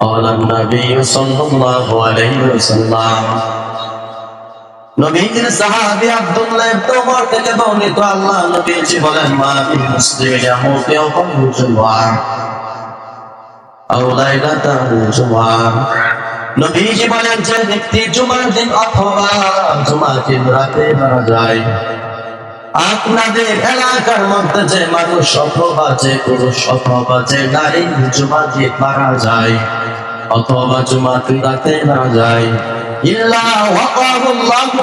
قال النبي صلى الله عليه وسلم নবীজির সাহাবী আব্দুল্লাহ ইবনে ওমর থেকে বর্ণিত আল্লাহ নবীজি বলেন মা ফিল মুসলিমি ইয়ামুতু ইয়াওমাল জুমআ আও লাইলাতাল জুমআ নবীজি বলেন যে ব্যক্তি জুমার দিন অথবা জুমার দিন রাতে মারা যায় আপনাদের এলাকার মধ্যে যে মানুষ অথবা যে পুরুষ অথবা যে নারী জুমা দিয়ে মারা যায় অথবা জুমা রাতে মারা যায়। ইল্লা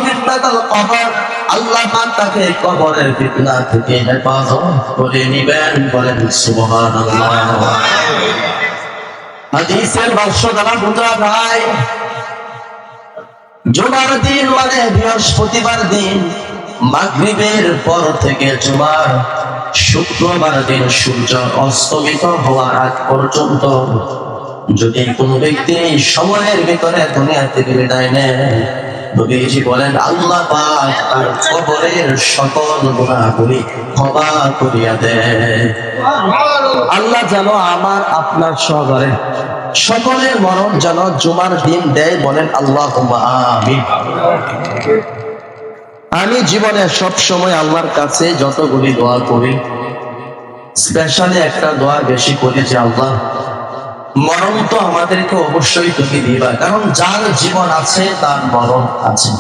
ফিতনাতাল কবর। আল্লাহ পাক তাকে কবরের ফিতনা থেকে হেফাজত করে নিবেন বলেন সুবহানাল্লাহ। হাদিসের ভাষ্য দ্বারা যায়, জুমার দিন মানে বৃহস্পতিবার দিন, মাগরিবের পর থেকে জুমার শুক্রবার দিন সূর্য অস্তমিত হওয়ার আগ পর্যন্ত। যদি কোন ব্যক্তি সময়ের ভিতরে দুনিয়া থেকে বিদায় নেয় বলেন, আল্লাহ তার কবরের সকল গুনাহগুলি ক্ষমা করিয়া দেয় আল্লাহ যেন আমার, আপনার সহকারে সকলের মরণ যেন জুমার দিন দেয় বলেন আল্লাহ আমি জীবনে সব সময় আল্লাহর কাছে যতগুলি দোয়া করি, স্পেশালি একটা দোয়া বেশি করি যে, আল্লাহ মরণ তো আমাদেরকে অবশ্যই তুমি দিবা, কারণ যার জীবন আছে, তার মরণ আছে।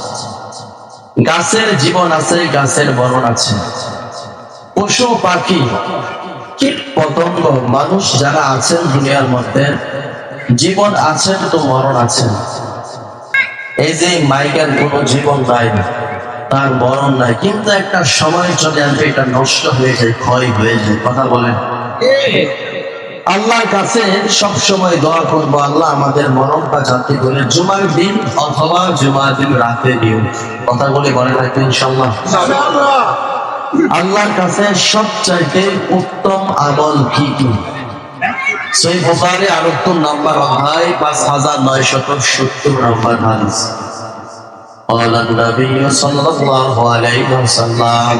গাছের জীবন আছে, গাছের মরণ আছে। পশু, পাখি কীট পতঙ্গ মানুষ যারা আছেন দুনিয়ার মধ্যে, জীবন আছেন তো মরণ আছেন এই যে মাইকের কোনো জীবন নাই, তার মরণ নাই, কিন্তু একটা সময় চলে আসবে, এটা নষ্ট হয়ে যায়, ক্ষয় হয়ে যায়, কথা বলেন। আল্লাহর কাছে সব সময় দোয়া করবো আল্লাহ আমাদের মরণটা যাতে করে জুমার দিন অথবা জুমার দিন রাতে দিন কথা বলে বলে রাখবেন ইনশাল্লাহ আল্লাহর কাছে সবচাইতে উত্তম আমল কি কি সেই বোকারে আর উত্তম নাম্বার অধ্যায় পাঁচ হাজার নয়শত সত্তর নাম্বার হাদিস قال النبي صلى الله عليه وسلم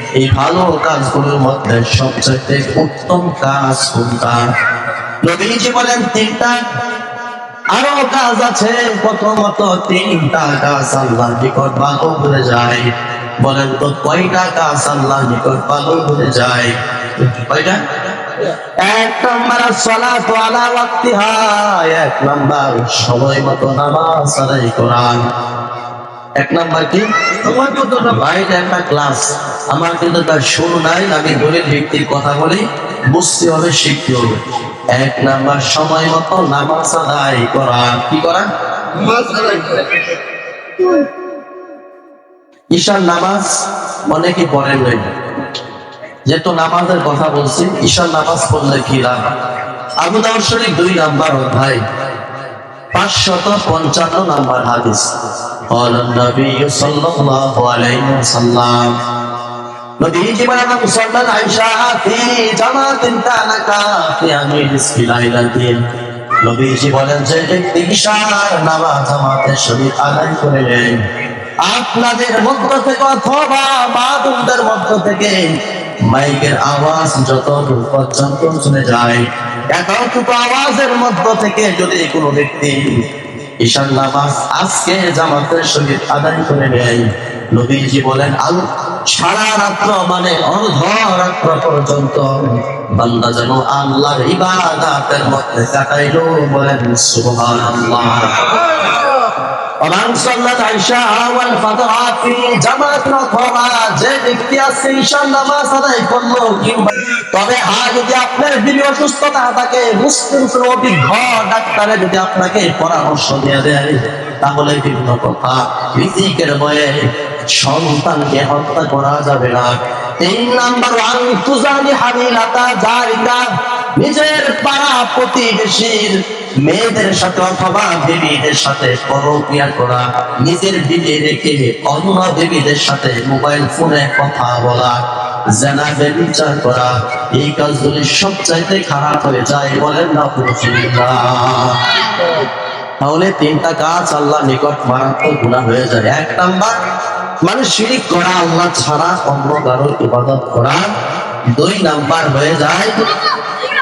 এই ভালো কাজগুলোর মধ্যে সবচেয়ে উত্তম কাজ কোনটা? নবীজি বলেন, তিনটা। আরও কাজ আছে, প্রথমত তিনটা কাজ আল্লাহ নিকট ভালো হয়ে যায়। বলেন তো, কয়টা কাজ আল্লাহ নিকট ভালো হয়ে যায়? কয়টা? এক নম্বর সালাত আলা ওয়াক্তিহা, এক নম্বর সময় মতো নামাজ আদায় কোরআন এক নম্বর কি? সময় মতো বাইরে একটা ক্লাস আমার কিন্তু তার শুরু নাই আমি দলিল ভিত্তিক কথা বলি বুঝতে হবে শিখতে হবে এক নাম্বার সময় মতো নামাজ আদায় করা কি করা ঈশার নামাজ অনেকে পড়েন নাই যেহেতু নামাজের কথা বলছি ঈশার নামাজ পড়লে কি লাভ আবু দাউদ শরীফ দুই নাম্বার অধ্যায় পাঁচশত পঞ্চান্ন নাম্বার হাদিস قال النبي صلى الله عليه وسلم আপনাদের মধ্য থেকে অথবা মাদুমদের মধ্য থেকে মাইকের আওয়াজ যত পর্যন্ত শুনে যায় একান্তটুকু আওয়াজের মধ্য থেকে যদি কোনো ব্যক্তি ঈশান নামাজ আজকে জামাতের সহিত আদায় করে নেয় নবীজি বলেন আল সারা রাত্র মানে অর্ধ রাত্র পর্যন্ত বান্দা যেন আল্লাহর ইবাদাতের মধ্যে কাটাইলো বলেন সুবহানাল্লাহ ومن صلى العشاء والفجر في جماعة অথবা যে ব্যক্তি আছে ঈশান নামাজ আদায় করলো কিংবা তবে আর যদি আপনার দিনে অসুস্থতা থাকে মুসলিম কোনো অভিজ্ঞ ডাক্তারে যদি আপনাকে পরামর্শ দিয়ে দেয় তাহলে বিভিন্ন কথা রিজিকের বয়ে সন্তানকে হত্যা করা যাবে না। তিন নাম্বার ওয়ান তুজানি হামিলাতা জারিকা নিজের পাড়া প্রতিবেশীর মেয়েদের সাথে অথবা দেবীদের সাথে পরকিয়া করা, নিজের বিবি রেখে অন্য দেবীদের সাথে মোবাইল ফোনে কথা বলা জেনা বেবিচার করা, এই কাজগুলি সবচাইতে খারাপ হয়ে যায় বলেন না তাহলে তিনটা কাজ আল্লাহ নিকট মারাত্মক গুণা হয়ে যায়। এক নাম্বার মানে শিরিক করা আল্লাহ ছাড়া অন্য কারও ইবাদত করা দুই নাম্বার হয়ে যায়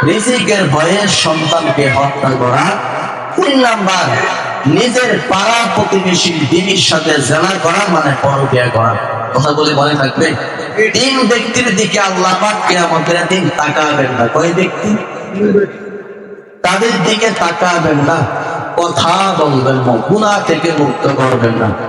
রিজিকের ভয়ে সন্তানকে হত্যা করা। তিন নাম্বার, নিজের পাড়া প্রতিবেশী দিদির সাথে জেনা করা মানে পরকিয়া করা। কথা বলে, মনে থাকবে? তিন ব্যক্তির দিকে আল্লাহ পাক কিয়ামতের দিন তাকাবেন না। কয় ব্যক্তি? তাদের দিকে তাকাবেন না। কথা বলবেন না গুণা থেকে মুক্ত করবেন না।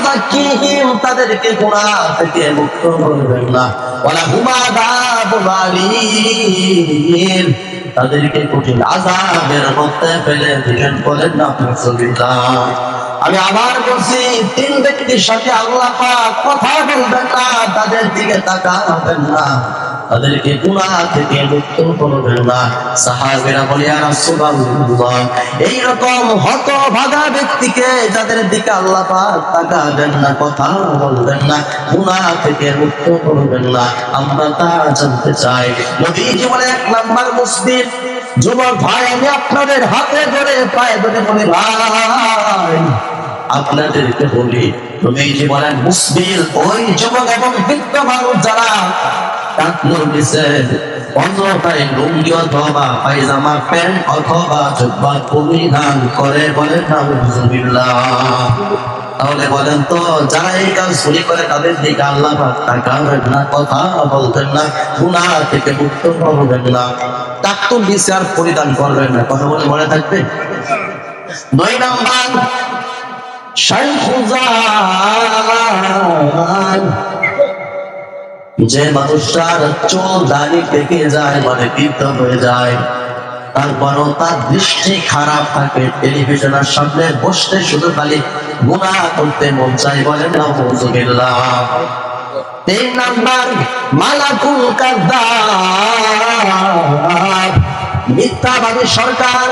তাদেরকে থেকে মুক্ত করবেন না। হুমা তাদেরকে কঠিন আযাবের মধ্যে ফেলে দিলেন বলেন না আমি আবার বলছি, তিন ব্যক্তির সাথে আল্লাহ কথা বলবেন না, তাদের দিকে তাকাবেন না। তাদেরকে গুনাহ থেকে মুক্ত করবেন না। সাহাবীরা বলে, ইয়া রাসূলুল্লাহ এই রকম ব্যক্তিকে যাদের দিকে আল্লাহ পাক তাকাবেন না, কথা বলবেন না, গুনাহ থেকে মুক্ত করবেন না, আমরা তা জানতে চাই। নবীজি বলে, এক নাম্বার মুসলিম যুবক ভাই, আমি আপনাদের হাতে ধরে পায়ে ধরে বলে, ভাই, আপনাদেরকে বলি। নবীজি বলেন মুসবিল ওই যুবক এবং বৃদ্ধ মানুষ যারা পরিধান তাহলে বলেন তো, যারা এই কাজ চুরি করে তাদের দিকে আল্লাহ না, কথা বলবেন না গুনাহ থেকে মুক্ত করবেন না। কাকতুন বিচার পরিধান করবেন না, কথা বলে মনে থাকবে? শাইখুজান যে মানুষটার চোখ দাড়ি পেকে যায় মানে বৃদ্ধ হয়ে যায়, তারপরও তার দৃষ্টি খারাপ থাকে। টেলিভিশনের সামনে বসতে শুধু খালি গুণা করতে মন চাই বলেন তিন নাম্বার, মালাকুল কাদ্দাব। মিথ্যাবাদী সরকার,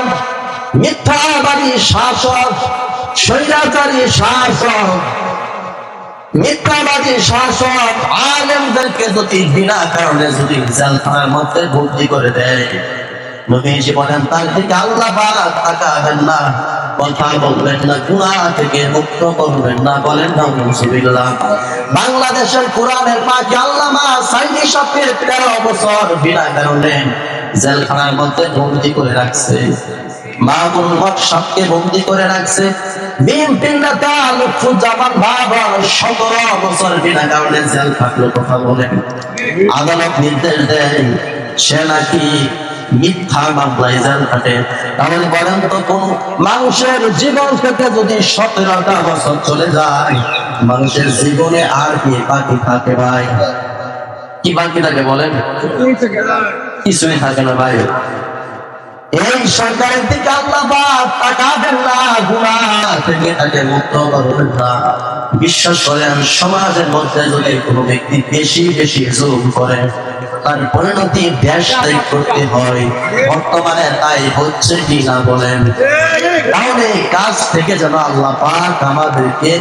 মিথ্যাবাদী শাসক, স্বৈরাচারী শাসক মিথ্যাবাদী শাসক আলেমদেরকে যদি বিনা কারণে যদি জেলখানার মধ্যে ভর্তি করে দেয় তার আল্লাহ না। বলবেন না থেকে মুক্ত না। বলেন বাংলাদেশের কোরআনের পাকে আল্লামা সাইদি সাহেবের তেরো বছর বিনা কারণে জেলখানার মধ্যে বন্দি করে রাখছে। করে রাখছে। কথা বলেন আদালত নির্দেশ দেয়, সে নাকি মিথ্যা মামলায় জেল খাটে। তাহলে বলেন তো, কোন মানুষের জীবন থেকে যদি সতেরোটা বছর চলে যায়, মানুষের জীবনে আর কি বাকি থাকে ভাই? কি বাকি থাকে বলেন? কিছুই থাকে না ভাই। এই সরকারের দিকে আল্লাহ তাকাবেন না, গুনাহ থেকে তাকে মুক্ত করবেন না। বিশ্বাস করেন, সমাজের মধ্যে যদি কোনো ব্যক্তি বেশি বেশি জুলুম করে, তার পরিণতি দেশ করতে হয়। বর্তমানে তাই হচ্ছে কি না বলেন? তাহলে কাজ থেকে যেন আল্লাহ পাক আমাদেরকে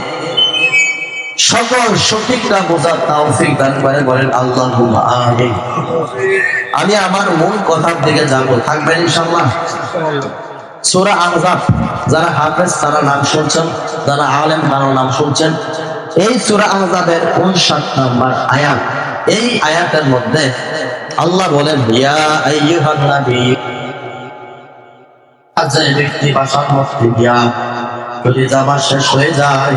সকল সঠিকটা বোঝার তৌফিক দান করে বলেন আল্লাহ আমি আমার মূল কথার দিকে যাব থাকবেন ইনশাআল্লাহ? আহজাব যারা হাফেজ, তারা নাম শুনছেন, যারা আলেম তারা নাম শুনছেন। এই আহজাবের 59 নম্বর আয়াত, এই আয়াতের মধ্যে আল্লাহ বলেন, ইয়া ব্যক্তি গিয়া যদি জামা শেষ হয়ে যায়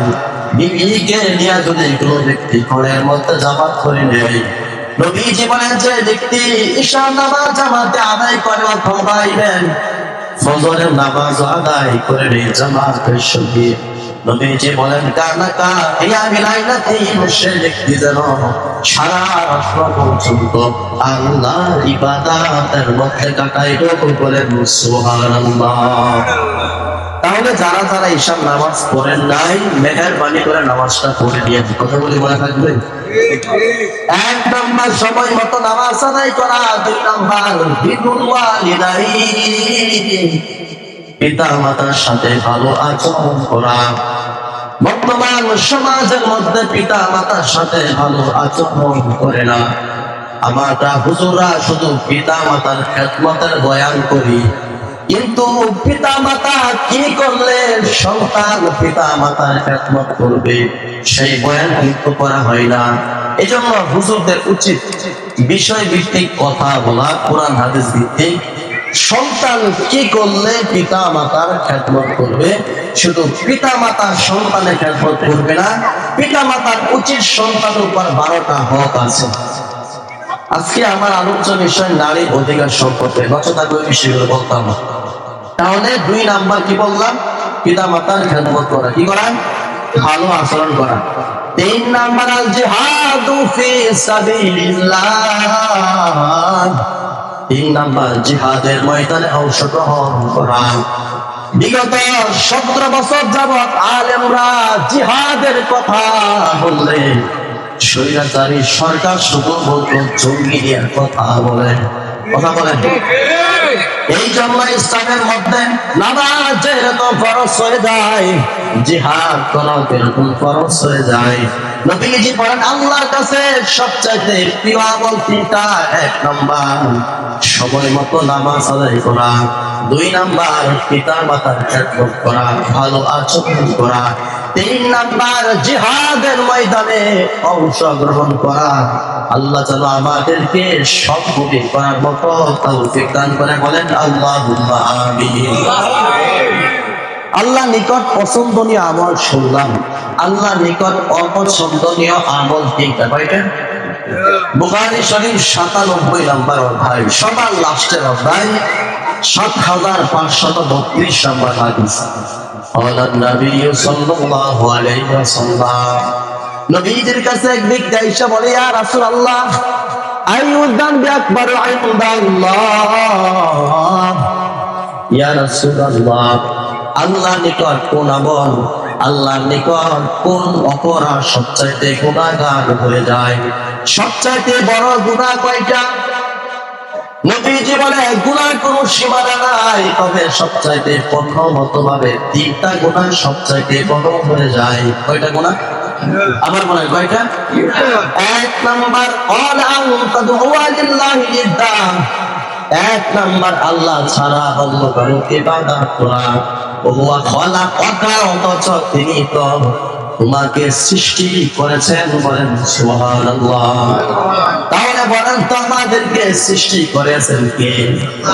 বিবিকে নিয়ে যদি কোনো ব্যক্তি মধ্যে জামাত করে নেয় নবীজি বলেন যে ব্যক্তি ঈশান নামাজ জামাতে আদায় করে অথবা ইবেন ফজরের নামাজ আদায় করে রে জামাতের সঙ্গে। নবীজি বলেন কানা কা বিলাইনা এই মুশরিক যেন সারা পর্যন্ত আল্লাহর ইবাদতের মধ্যে কাটাই রকম বলেন, সুবহানাল্লাহ। তাহলে যারা যারা ঈশান নামাজ পড়েন নাই, মেহেরবানি করে নামাজটা পড়ে নিয়ে কথা বলি, মনে থাকবে? এক নম্বর সময় মতো নামাজ আদায় করা, দুই নম্বর পিতা মাতার সাথে ভালো আচরণ করা। বর্তমান সমাজের মধ্যে পিতা মাতার সাথে ভালো আচরণ করে না। আমরা হুজুরা শুধু পিতা মাতার খেদমতের বয়ান করি। কিন্তু পিতা মাতা কি করলে সন্তান পিতা মাতার খেদমত করবে? সেই বয়ান কিন্তু করা হয় না। এজন্য হুজুরদের উচিত বিষয় ভিত্তিক কথা বলা, কোরআন, হাদিস ভিত্তিক। সন্তান কি করলে পিতা মাতার খেদমত করবে? শুধু পিতা মাতা সন্তানের খেদমত করবে না পিতা মাতার উচিত সন্তানের উপর বারোটা হক আছে। আজকে আমার আলোচ্য বিষয় নারীর অধিকার সম্পর্কে। গতটা করে বিষয়গুলো বলতাম। তাহলে দুই নাম্বার কি বললাম? পিতা মাতার খেদমত করা। কি করা? ভালো আচরণ করা। তিন নাম্বার আল জিহাদু ফি সাবিলিল্লাহ। তিন নাম্বার জিহাদের ময়দানে অংশগ্রহণ করা। বিগত সতেরো বছর যাবৎ আলেমরা জিহাদের কথা বললে, স্বৈরাচারী সরকার শুধু বলতো জঙ্গিয়ার কথা বলে। কথা বলেন এই জন্য ইসলামের মধ্যে নামাজ যেরকম ফরজ হয়ে যায়, জিহাদ করা এরকম ফরজ হয়ে যায়। নবীজি বলেন, আল্লাহর কাছে সবচাইতে প্রিয় আমল তিনটা, এক নম্বর, সময় মতো নামাজ আদায় করা, দুই নাম্বার, পিতা মাতার খেদমত করা, ভালো আচরণ করা, তিন নাম্বার, জিহাদের ময়দানে অংশগ্রহণ করা। আল্লাহ যেন আমাদেরকে সবগুলি করার মতো তৌফিক দান করে বলেন আল্লাহ আমিন আল্লাহ নিকট পছন্দনীয় আমল শুনলাম আল্লাহ নিকট অপছন্দনীয় আমল তিনটা কয়টা বুখারী শরীফ সাতানব্বই নম্বর অধ্যায় সবার লাস্টের অধ্যায় সাত হাজার পাঁচশত বত্রিশ নম্বর হাদিস قال النبي صلى الله عليه وسلم নবীজির কাছে এক ব্যক্তি আইসা বলে, ইয়া রাসূলুল্লাহ ইনদাল্লাহ ইয়া রাসূলুল্লাহ আল্লাহ নিকট কোন আমল, আল্লাহর নিকট কোন অপরাধ সবচাইতে হয়ে যায়? সবচাইতে বড় কয়টা? বলে কোন সীমানা নাই, তবে সবচাইতে ভাবে তিনটা গুণা সবচাইতে বড় হয়ে যায়। কয়টা গুণা আমার মনে কয়টা? এক নাম্বার, অল আউ এক নাম্বার, আল্লাহ ছাড়া অন্য কারও ইবাদত করা। ওয়া খালাকাকা অথচ তিনি তো তোমাকে সৃষ্টি করেছেন বলেন তাহলে বলেন তো আমাদেরকে সৃষ্টি করেছেন কে?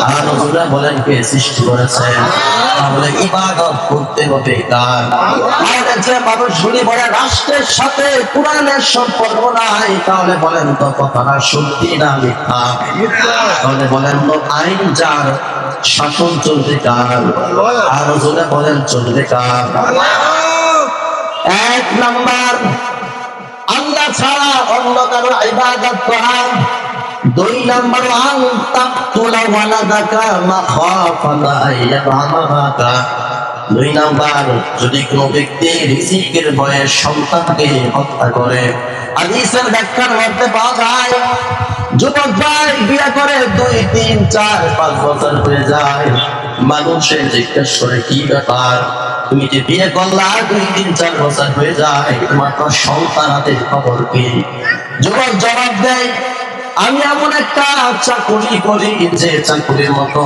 আর বলেন কে সৃষ্টি করেছেন? তাহলে ইবাদত করতে হবে কার? তাহলে যে রাষ্ট্রের সাথে কোরআনের সম্পর্ক নাই, তাহলে বলেন তো কথাটা সত্যি না মিথ্যা? তাহলে বলেন তো আইন যার, শাসন চলবে কার? আর ওজনে বলেন চলবে কার? এক নাম্বার, আল্লাহ ছাড়া অন্য কারও ইবাদত করা। দুই নাম্বার আন তাকতুলা দুই নাম্বার, যদি কোনো ব্যক্তি রিজিকের ভয়ে সন্তানকে হত্যা করে, হাদিসের ব্যাখ্যার মধ্যে পাওয়া যায়, যুবক ভাই বিয়ে করে দুই, তিন, চার, পাঁচ বছর হয়ে যায়। মানুষের জিজ্ঞেস করে, কি ব্যাপার? তুমি যে বিয়ে করলা, দুই তিন চার বছর হয়ে যায়, তোমার তো সন্তান হাতের খবর কি? যুবক জবাব দেয়, আমি এমন একটা চাকরি করি যে চাকরির মতো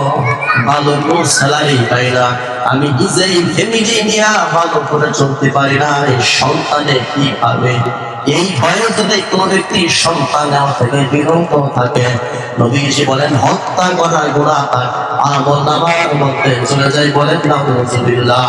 ভালো কোনো স্যালারি পাই না। আমি নিজেই ফ্যামিলি নিয়ে ভালো করে চলতে পারি না সন্তানে কি পাবে? এই ভয়ে যদি কোনো ব্যক্তি সন্তান থেকে বিরত থাকে, নবীজি বলেন, হত্যা করা গোড়া তার নামার মধ্যে চলে যায় বলেন না